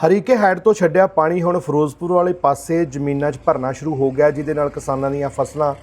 Harike head ਤੋਂ ਛੱਡਿਆ ਪਾਣੀ ਹੁਣ ਫਿਰੋਜ਼ਪੁਰ ਵਾਲੇ ਪਾਸੇ ਜ਼ਮੀਨਾਂ 'ਚ ਭਰਨਾ ਸ਼ੁਰੂ ਹੋ ਗਿਆ, ਜਿਹਦੇ ਨਾਲ ਕਿਸਾਨਾਂ ਦੀਆਂ ਫਸਲਾਂ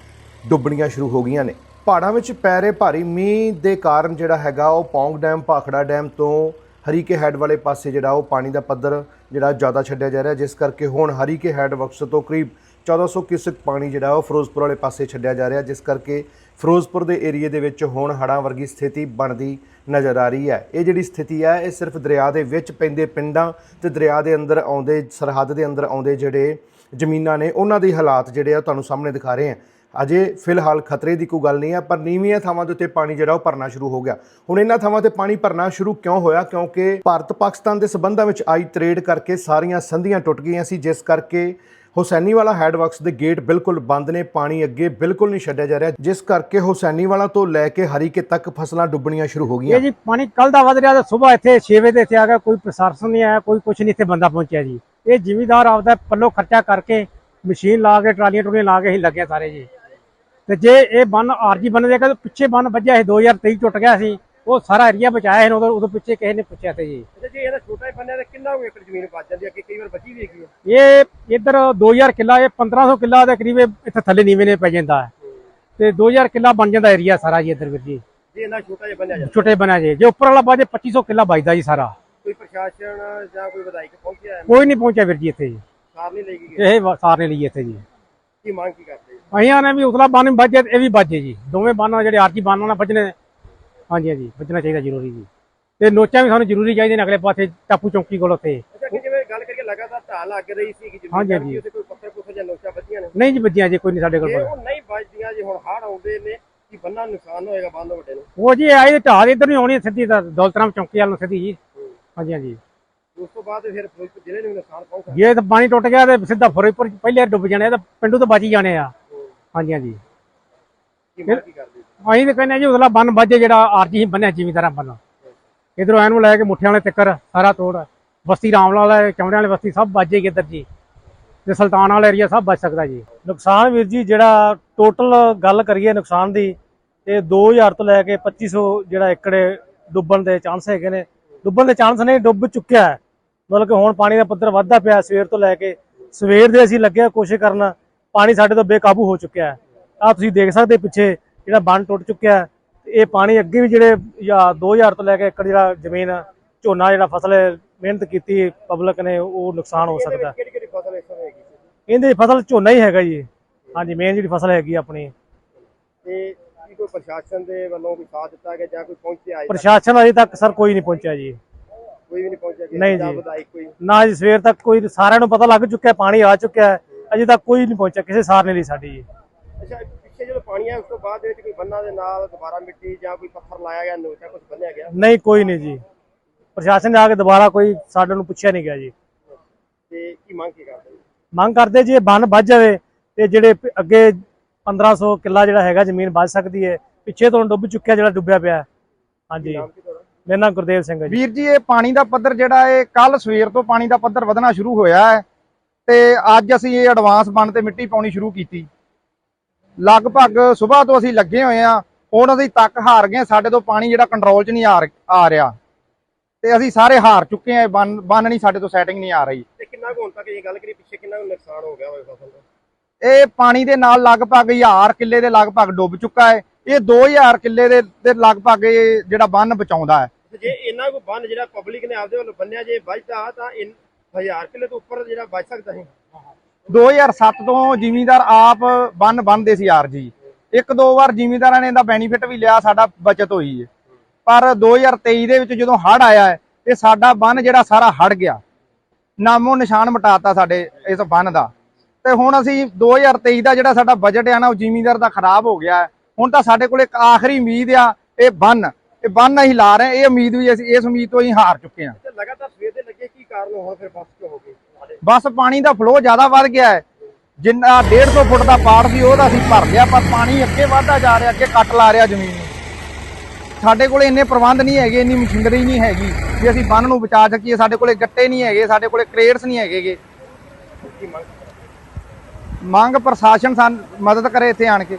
ਡੁੱਬਣੀਆਂ ਸ਼ੁਰੂ ਹੋ ਗਈਆਂ ਨੇ। ਪਹਾੜਾਂ ਵਿੱਚ ਪੈ ਰਹੇ ਭਾਰੀ ਮੀਂਹ ਦੇ ਕਾਰਨ ਜਿਹੜਾ ਹੈਗਾ, ਉਹ ਪੌਂਗ ਡੈਮ, ਭਾਖੜਾ ਡੈਮ ਤੋਂ ਹਰੀਕੇ ਹੈਡ ਵਾਲੇ ਪਾਸੇ ਜਿਹੜਾ ਉਹ ਪਾਣੀ ਦਾ ਪੱਧਰ ਜਿਹੜਾ ਜ਼ਿਆਦਾ ਛੱਡਿਆ ਜਾ ਰਿਹਾ, ਜਿਸ ਕਰਕੇ ਹੁਣ ਹਰੀ ਹਰੀਕੇ ਹੈਡ ਵਕਸ ਤੋਂ ਕਰੀਬ 1400 ਕਿਊਸਕ ਪਾਣੀ ਜਿਹੜਾ ਉਹ ਫਿਰੋਜ਼ਪੁਰ ਵਾਲੇ ਪਾਸੇ ਛੱਡਿਆ ਜਾ ਰਿਹਾ, ਜਿਸ ਕਰਕੇ ਫਿਰੋਜ਼ਪੁਰ ਦੇ ਏਰੀਏ ਦੇ ਵਿੱਚ ਹੁਣ ਹੜ੍ਹਾਂ ਵਰਗੀ ਸਥਿਤੀ ਬਣਦੀ ਨਜ਼ਰ ਆ ਰਹੀ ਹੈ। ਇਹ ਜਿਹੜੀ ਸਥਿਤੀ ਹੈ, ਇਹ ਸਿਰਫ ਦਰਿਆ ਦੇ ਵਿੱਚ ਪੈਂਦੇ ਪਿੰਡਾਂ ਤੇ ਦਰਿਆ ਦੇ ਅੰਦਰ ਆਉਂਦੇ, ਸਰਹੱਦ ਦੇ ਅੰਦਰ ਆਉਂਦੇ ਜਿਹੜੇ ਜ਼ਮੀਨਾਂ ਨੇ, ਉਹਨਾਂ ਦੇ ਹਾਲਾਤ ਜਿਹੜੇ ਆ ਤੁਹਾਨੂੰ ਸਾਹਮਣੇ ਦਿਖਾ ਰਹੇ ਹਾਂ। ਅਜੇ ਫਿਲਹਾਲ ਖਤਰੇ ਦੀ ਕੋਈ ਗੱਲ ਨਹੀਂ ਹੈ, ਪਰ ਨੀਵੀਆਂ ਥਾਵਾਂ ਦੇ ਉੱਤੇ ਪਾਣੀ ਜਿਹੜਾ ਉਹ ਭਰਨਾ ਸ਼ੁਰੂ ਹੋ ਗਿਆ। ਹੁਣ ਇਹਨਾਂ ਥਾਵਾਂ ਤੇ ਪਾਣੀ ਭਰਨਾ ਸ਼ੁਰੂ ਕਿਉਂ ਹੋਇਆ? ਕਿਉਂਕਿ ਭਾਰਤ ਪਾਕਿਸਤਾਨ ਦੇ ਸਬੰਧਾਂ ਵਿੱਚ ਆਈ ਤਰੇੜ ਕਰਕੇ ਸਾਰੀਆਂ ਸੰਧੀਆਂ ਟੁੱਟ ਗਈਆਂ ਸੀ, ਜਿਸ ਕਰਕੇ ਹੁਸੈਨੀ ਵਾਲਾ ਹੈਡ ਦੇ ਗੇਟ ਬਿਲਕੁਲ ਬੰਦ ਨੇ, ਪਾਣੀ ਅੱਗੇ ਬਿਲਕੁਲ ਨਹੀਂ ਛੱਡਿਆ ਜਾ ਰਿਹਾ, ਜਿਸ ਕਰਕੇ ਹੁਸੈਨੀ ਵਾਲਾ ਤੋਂ ਲੈ ਕੇ ਹਰੀਕੇ ਤੱਕ ਫਸਲਾਂ ਡੁੱਬਣੀਆਂ ਸ਼ੁਰੂ ਹੋ ਗਈਆਂ। ਇਹ ਜੀ ਪਾਣੀ ਕੱਲ ਦਾ ਵਧ ਰਿਹਾ ਤੇ ਸਵੇਰ ਇੱਥੇ 6 ਵਜੇ ਤੇ ਇੱਥੇ ਆ ਗਿਆ, ਕੋਈ ਪ੍ਰਸ਼ਾਸਨ ਨਹੀਂ ਆਇਆ, ਕੋਈ ਕੁਝ ਨਹੀਂ ਇੱਥੇ ਬੰਦਾ ਪਹੁੰਚਿਆ ਜੀ। ਇਹ ਜ਼ਿਮੀਦਾਰ ਆਪਦਾ ਪੱਲੋ ਖਰਚਾ ਕਰਕੇ ਮਸ਼ੀਨ ਲਾ ਕੇ, ਟਰਾਲੀਆਂ ਟੁਲੀਆਂ ਲਾ ਕੇ ਹੀ ਲੱਗੇ ਸਾਰੇ ਜੀ। ਤੇ ਜੇ ਇਹ ਬੰਨ ਆਰਜੀ ਬੰਨ ਦੇਗਾ ਤਾਂ ਪਿੱਛੇ ਬੰਨ ਵੱਜਿਆ ਸੀ 2023 ਟੁੱਟ ਗਿਆ ਸੀ ਉਹ ਸਾਰਾ ਏਰੀਆ ਬਚਾਇਆ ਸੀ ਉਦੋਂ ਉਦੋਂ ਪਿੱਛੇ ਕਿਸੇ ਨੇ ਪੁੱਛਿਆ ਤੇ ਜੀ। ਅੱਛਾ ਜੇ ਇਹਦਾ ਛੋਟਾ ਹੀ ਬੰਨਿਆ ਤਾਂ ਕਿੰਨਾ ਕੁ ਏਕੜ ਜ਼ਮੀਨ ਬਚ ਜਾਂਦੀ ਹੈ ਕਿ ਕਈ ਵਾਰ ਬਚੀ ਵੀ ਹੈਗੀ ਹੈ ਇਹ ਇੱਧਰ 2000 ਕਿੱਲਾ ਇਹ 1500 ਕਿੱਲਾ ਦੇ ਕਰੀਬ ਇੱਥੇ ਥੱਲੇ ਨੀਵੇਂ ਨੇ ਪੈ ਜਾਂਦਾ ਹੈ। ਤੇ 2000 ਕਿੱਲਾ ਬਣ ਜਾਂਦਾ ਏਰੀਆ ਸਾਰਾ ਜੀ ਇੱਧਰ ਵੀਰ ਜੀ। ਜੇ ਇਹਨਾਂ ਛੋਟਾ ਜਿਹਾ ਬੰਨਿਆ ਜਾਂਦਾ। ਛੋਟੇ ਬਣਾ ਜੇ। ਜੇ ਉੱਪਰ ਵਾਲਾ ਬਾਜੇ 2500 ਕਿੱਲਾ ਬਚਦਾ ਜੀ ਸਾਰਾ। ਕੋਈ ਪ੍ਰਸ਼ਾਸਨ ਜਾਂ ਕੋਈ ਵਿਧਾਇਕ ਪਹੁੰਚਿਆ ਕੋਈ ਨਹੀਂ ਪਹੁੰਚਿਆ ਵੀਰ ਜੀ ਇੱਥੇ ਜੀ। ਸਾਰ ਨਹੀਂ ਲੈ ਕੇ ਗਏ ਇਹ ਸਾਰ ਨੇ ਲਈ ਇੱਥੇ ਜੀ। ਕੀ ਮੰਗ ਕੀ ਕਰਦੇ ਜੀ? ਅਹੀਆਂ ਨੇ ਵੀ ਉਤਲਾ ਬੰਨ ਵੱਜੇ ਤੇ ਇਹ ਵੀ ਵੱਜੇ ਜੀ। ਦੋਵੇਂ ਬੰਨ ਜਿਹੜੇ ਆਰਜੀ ਬੰਨ ਨਾਲ ਵੱਜਣੇ ਹਾਂਜੀ ਹਾਂਜੀ ਵੱਜਣਾ ਚਾਹੀਦਾ ਜ਼ਰੂਰੀ ਜੀ। ਤੇ ਨੋਚਾਂ ਵੀ ਸਾਨੂੰ ਜ਼ਰੂਰੀ ਚਾਹੀਦੇ ਨੇ ਅਗਲੇ ਪਾਸੇ ਟਾਪੂ ਚੌਂਕੀ ਕੋਲ ਉੱਥੇ। ਅੱਛਾ ਕਿ ਜਿਵੇਂ ਗੱਲ ਕਰੀਏ ਲਗਾਤਾਰ ਢਾਲ ਲੱਗ ਰਹੀ ਸੀ ਕਿ ਹਾਂਜੀ, ਕੋਈ ਪੱਥਰ ਪੁੱਥਰ ਜਾਂ ਨੋਚਾ ਬੱਜੀਆਂ ਨੇ? ਨਹੀਂ ਜੀ ਵੱਜੀਆਂ ਜੀ ਕੋਈ ਨਹੀਂ ਸਾਡੇ ਕੋਲ ਜੇ ਉਹ ਨਹੀਂ ਵੱਜਦੀਆਂ ਜੇ ਹੁਣ ਹੜ੍ਹ ਆਉਂਦੇ ਨੇ ਕਿ ਬੰਨਾ ਨੁਕਸਾਨ ਹੋਏਗਾ ਬੰਦ ਵੱਡੇ ਨੂੰ? ਉਹ ਜੀ ਆਏ ਢਾਲ ਇੱਧਰ ਨਹੀਂ ਆਉਣੀ ਸਿੱਧੀ ਤਾਂ ਦੌਲਤਰਾਮ ਚੌਂਕੀ ਵੱਲ ਨੂੰ ਸਿੱਧੀ ਜੀ। ਹਾਂਜੀ ਹਾਂਜੀ। ਉਸ ਤੋਂ ਬਾਅਦ ਫਿਰ ਫਿਰੋਜ਼ਪੁਰ ਜ਼ਿਲ੍ਹੇ ਨੂੰ ਵੀ ਨੁਕਸਾਨ ਪਹੁੰਚਾ ਜੇ ਤਾਂ ਪਾਣੀ ਟੁੱਟ ਗਿਆ ਤੇ ਸਿੱਧਾ ਫਿਰੋਜ਼ਪੁਰ ਪਹਿਲੇ ਡੁੱਬ ਜਾਣੇ ਆ ਤਾਂ ਪਿੰਡੂ ਤੋਂ ਬਚ ਹੀ ਜਾਣੇ ਆ। ਹਾਂਜੀ ਹਾਂਜੀ। ਕੀ ਮੰਗ ਕੀ ਕਰਦੇ ਜੀ? ਅਸੀਂ ਤਾਂ ਕਹਿੰਦੇ ਆ ਜੀ ਉਤਲਾ ਬੰਨ ਵੱਜੇ ਜਿਹੜਾ ਆਰਜੀ ਬੰਨਿਆ ਜ਼ਿਮੀਦਾਰਾਂ ਬੰਨ ਇਧਰੋਂ ਐਨ ਨੂੰ ਲੈ ਕੇ ਮੁੱਠਿਆਂ ਵਾਲੇ ਤੱਕਰ ਸਾਰਾ ਤੋੜ ਬਸਤੀ ਰਾਮਲਾਲ ਵਾਲੇ ਚੌਂੜਿਆਂ ਵਾਲੀ ਬਸਤੀ ਸਭ ਵੱਜ ਜਾਏਗੀ ਇੱਧਰ ਜੀ। ਤੇ ਸੁਲਤਾਨ ਵਾਲਾ ਏਰੀਆ ਸਭ ਬਚ ਸਕਦਾ ਜੀ। ਨੁਕਸਾਨ ਵੀਰ ਜੀ ਜਿਹੜਾ ਟੋਟਲ ਗੱਲ ਕਰੀਏ ਨੁਕਸਾਨ ਦੀ ਤੇ 2000 ਤੋਂ ਲੈ ਕੇ 2500 ਜਿਹੜਾ ਏਕੜ ਡੁੱਬਣ ਦੇ ਚਾਂਸ ਹੈਗੇ ਨੇ। ਡੁੱਬਣ ਦੇ ਚਾਂਸ ਨੇ ਡੁੱਬ ਚੁੱਕਿਆ ਹੈ। ਮਤਲਬ ਕਿ ਹੁਣ ਪਾਣੀ ਦਾ ਪੱਧਰ ਵੱਧਦਾ ਪਿਆ ਸਵੇਰ ਤੋਂ ਲੈ ਕੇ ਸਵੇਰ ਦੇ ਅਸੀਂ ਲੱਗੇ ਹਾਂ ਕੋਸ਼ਿਸ਼ ਕਰਨ ਪਾਣੀ ਸਾਡੇ ਤੋਂ ਬੇਕਾਬੂ ਹੋ ਚੁੱਕਿਆ ਹੈ। ਆ ਤੁਸੀਂ ਦੇਖ ਸਕਦੇ ਪਿੱਛੇ ਜਿਹੜਾ ਬੰਨ ਟੁੱਟ ਚੁੱਕਿਆ ਹੈ ਇਹ ਪਾਣੀ ਅੱਗੇ ਵੀ ਜਿਹੜੇ ਜਾਂ 2000 ਤੋਂ ਲੈ ਕੇ ਏਕੜ ਜਿਹੜਾ ਜ਼ਮੀਨ ਝੋਨਾ ਜਿਹੜਾ ਫਸਲ ਮਿਹਨਤ ਕੀਤੀ ਪਬਲਿਕ ਨੇ ਉਹ ਨੁਕਸਾਨ ਹੋ ਸਕਦਾ ਹੈ। ਕਿਹੜੀ ਕਿਹੜੀ ਫਸਲ ਇਸ ਸਮੇਂ ਹੈਗੀ ਇਹਦੇ ਫਸਲ ਝੋਨਾ ਹੀ ਹੈਗਾ ਜੀ। ਹਾਂਜੀ ਮੇਨ ਜਿਹੜੀ ਫਸਲ ਹੈਗੀ ਆਪਣੀ। ਤੇ ਕੀ ਕੋਈ ਪ੍ਰਸ਼ਾਸਨ ਦੇ ਵੱਲੋਂ ਕੋਈ ਸਾਥ ਦਿੱਤਾ ਗਿਆ ਜਾਂ ਕੋਈ ਪਹੁੰਚਿਆ ਪ੍ਰਸ਼ਾਸਨ ਅਜੇ ਤੱਕ ਸਰ ਕੋਈ ਨਹੀਂ ਪਹੁੰਚਿਆ ਜੀ। ਕੋਈ ਵੀ ਨਹੀਂ ਪਹੁੰਚਿਆ ਕਿਸੇ ਨਹੀਂ ਜਾਂ ਜੀ। ਵਿਧਾਇਕ ਕੋਈ। ਨਾ ਜੀ ਸਵੇਰ ਤੱਕ ਕੋਈ ਸਾਰਿਆਂ ਨੂੰ ਪਤਾ ਲੱਗ ਚੁੱਕਿਆ ਪਾਣੀ ਆ ਚੁੱਕਿਆ ਹੈ। ਅਜੇ ਤੱਕ ਕੋਈ ਨਹੀਂ ਪਹੁੰਚਿਆ ਕਿਸੇ ਸਾਰ ਨੇ ਲਈ ਸਾਡੀ ਜੀ। ਅੱਛਾ ਪਿੱਛੇ ਜਦੋਂ ਪਾਣੀ ਆਇਆ ਉਸ ਤੋਂ ਬਾਅਦ ਦੇ ਵਿੱਚ ਕੋਈ ਬੰਨਾਂ ਦੇ ਨਾਲ ਦੁਬਾਰਾ ਮਿੱਟੀ ਜਾਂ ਕੋਈ ਪੱਥਰ ਲਾਇਆ ਗਿਆ ਨੋਚਾ ਕੁਝ ਬੰਨਿਆ ਗਿਆ? ਨਹੀਂ ਕੋਈ ਨਹੀਂ ਜੀ। ਪ੍ਰਸ਼ਾਸਨ ਨੇ ਆ ਕੇ ਦੁਬਾਰਾ ਕੋਈ ਸਾਡੇ ਨੂੰ ਪੁੱਛਿਆ ਨਹੀਂ ਗਿਆ ਜੀ। ਤੇ ਕੀ ਮੰਗ ਕੀ ਕਰਦੇ? ਮੰਗ ਕਰਦੇ ਜੀ ਇਹ ਬੰਨ ਵੱਜ ਜਾਵੇ ਤੇ ਜਿਹੜੇ ਪ- ਅੱਗੇ 1500 ਕਿੱਲਾ ਜਿਹੜਾ ਹੈਗਾ ਜ਼ਮੀਨ ਵੱਜ ਸਕਦੀ ਹੈ। ਪਿੱਛੇ ਤੋਂ ਡੁੱਬ ਚੁੱਕਿਆ ਜਿਹੜਾ ਡੁੱਬਿਆ ਪਿਆ ਹੈ। ਹਾਂਜੀ। ਨਾਮ ਕੀ ਤੁਹਾਡਾ? ਮੇਰਾ ਨਾਮ ਗੁਰਦੇਵ ਸਿੰਘ ਹੈ ਜੀ। ਵੀਰ ਜੀ ਇਹ ਪਾਣੀ ਦਾ ਪੱਧਰ ਜਿਹੜਾ ਇਹ ਕੱਲ ਸਵੇਰ ਤੋਂ ਪਾਣੀ ਦਾ ਪੱਧਰ ਵਧਣਾ ਸ਼ੁਰੂ ਹੋਇਆ ਹੈ ਤੇ ਅੱਜ ਅਸੀਂ ਇਹ ਐਡਵਾਂਸ ਬਣ ਤੇ ਮਿੱਟੀ ਪਾਉਣੀ ਸ਼ੁਰੂ ਕੀਤੀ। ਲਗਭਗ ਸਵੇਰ ਤੋਂ ਅਸੀਂ ਲੱਗੇ ਹੋਏ ਆ ਹੁਣ ਅਸੀਂ ਤੱਕ ਹਾਰ ਗਏ ਹਾਂ, ਸਾਡੇ ਤੋਂ ਪਾਣੀ ਜਿਹੜਾ ਕੰਟਰੋਲ 'ਚ ਨਹੀਂ ਆ ਰਿਹਾ। ਤੇ ਅਸੀਂ ਸਾਰੇ ਹਾਰ ਚੁੱਕੇ ਆ ਬੰਨ ਬੰਨ ਨਹੀਂ ਸਾਡੇ ਤੋਂ ਸੈਟਿੰਗ ਨਹੀਂ ਆ ਰਹੀ। ਤੇ ਕਿੰਨਾ ਕੁ ਹੁਣ ਤੱਕ ਇਹ ਗੱਲ ਕਰੀ ਪਿੱਛੇ ਕਿੰਨਾ ਕੁ ਨੁਕਸਾਨ ਹੋ ਗਿਆ ਹੋਵੇ ਫਸਲ ਦਾ? ਇਹ ਪਾਣੀ ਦੇ ਨਾਲ ਲਗਭਗ 1000 ਕਿੱਲੇ ਦੇ ਲਗਭਗ ਡੁੱਬ ਚੁੱਕਾ ਹੈ। ਇਹ 2000 ਕਿੱਲੇ ਦੇ ਦੇ ਲਗਭਗ ਇਹ ਜਿਹੜਾ ਬੰਨ ਬਚਾਉਂਦਾ ਹੈ। ਤੇ ਜੇ ਇਹਨਾਂ ਕੋ ਬੰਨ ਜਿਹੜਾ ਪਬਲਿਕ ਨੇ ਆਪਦੇ ਵੱਲੋਂ ਬੰਨਿਆ ਜੇ ਵੱਜਦਾ, ਤਾਂ 1000 ਕਿਲੇ ਤੋਂ ਉੱਪਰ ਜਿਹੜਾ ਬਚ ਸਕਦਾ ਹੈ 2007 ਤੋਂ ਜ਼ਿਮੀਂਦਾਰ ਆਪ ਬੰਨ ਬੰਨਦੇ ਸੀ ਯਾਰ ਇੱਕ ਦੋ ਵਾਰ ਜ਼ਿਮੀਂਦਾਰਾਂ ਨੇ ਇਹਦਾ ਬੈਨੀਫਿਟ ਵੀ ਲਿਆ, ਸਾਡਾ ਬਚਤ ਹੋਈ ਹੈ ਪਰ 2023 ਦੇ ਵਿੱਚ ਜਦੋਂ ਹੜ ਆਇਆ ਤੇ ਸਾਡਾ ਬੰਨ ਜਿਹੜਾ ਸਾਰਾ ਹੜ ਗਿਆ। ਨਾਮੋ ਨਿਸ਼ਾਨ ਮਟਾਤਾ ਸਾਡੇ ਇਸ ਬੰਨ ਦਾ। ਤੇ ਹੁਣ ਅਸੀਂ 2023 ਦਾ ਜਿਹੜਾ ਸਾਡਾ ਬਜਟ ਆ ਨਾ, ਉਹ ਜ਼ਿਮੀਂਦਾਰ ਦਾ ਖਰਾਬ ਹੋ ਗਿਆ ਹੁਣ ਤਾਂ ਸਾਡੇ ਕੋਲ ਇੱਕ ਆਖਰੀ ਉਮੀਦ ਆ, ਇਹ ਬੰਨ ਇਹ ਬੰਨ ਅਸੀਂ ਲਾ ਰਹੇ ਇਹ ਉਮੀਦ ਵੀ ਅਸੀਂ ਇਸ ਉਮੀਦ ਤੋਂ ਹੀ ਹਾਰ ਚੁੱਕੇ ਹਾਂ। ਤੇ ਲਗਾਤਾਰ ਸਵੇਰ ਦੇ ਲੱਗੇ ਕੀ ਕਾਰਨ ਹੁਣ ਫਿਰ ਬਸ ਕਿਉਂ ਹੋ ਸਾਡੇ ਬਸ ਪਾਣੀ ਦਾ ਫਲੋ ਜ਼ਿਆਦਾ ਵੱਧ ਗਿਆ ਹੈ। ਜਿੰਨਾ 150 ਫੁੱਟ ਦਾ ਪਾੜ ਸੀ ਉਹਦਾ ਅਸੀਂ ਭਰ ਲਿਆ ਪਰ ਪਾਣੀ ਅੱਗੇ ਵਧਦਾ ਜਾ ਰਿਹਾ ਅੱਗੇ ਕੱਟ ਲਾ ਰਿਹਾ ਜ਼ਮੀਨ ਨੂੰ। ਸਾਡੇ ਕੋਲੇ ਇੰਨੇ ਪ੍ਰਬੰਧ ਨਹੀਂ ਹੈਗੇ ਇੰਨੀ ਮਸ਼ੀਨਰੀ ਨਹੀਂ ਹੈਗੀ ਵੀ ਅਸੀਂ ਬੰਨ ਨੂੰ ਬਚਾ ਸਕੀਏ। ਸਾਡੇ ਕੋਲੇ ਗੱਟੇ ਨਹੀਂ ਹੈਗੇ ਸਾਡੇ ਕੋਲੇ ਕ੍ਰੇਟਸ ਨਹੀਂ ਹੈਗੇਗੇ ਕੀ ਮੰਗ ਮੰਗ ਪ੍ਰਸ਼ਾਸਨ ਸਾਨ ਮਦਦ ਕਰੇ ਇੱਥੇ ਆਣ ਕੇ।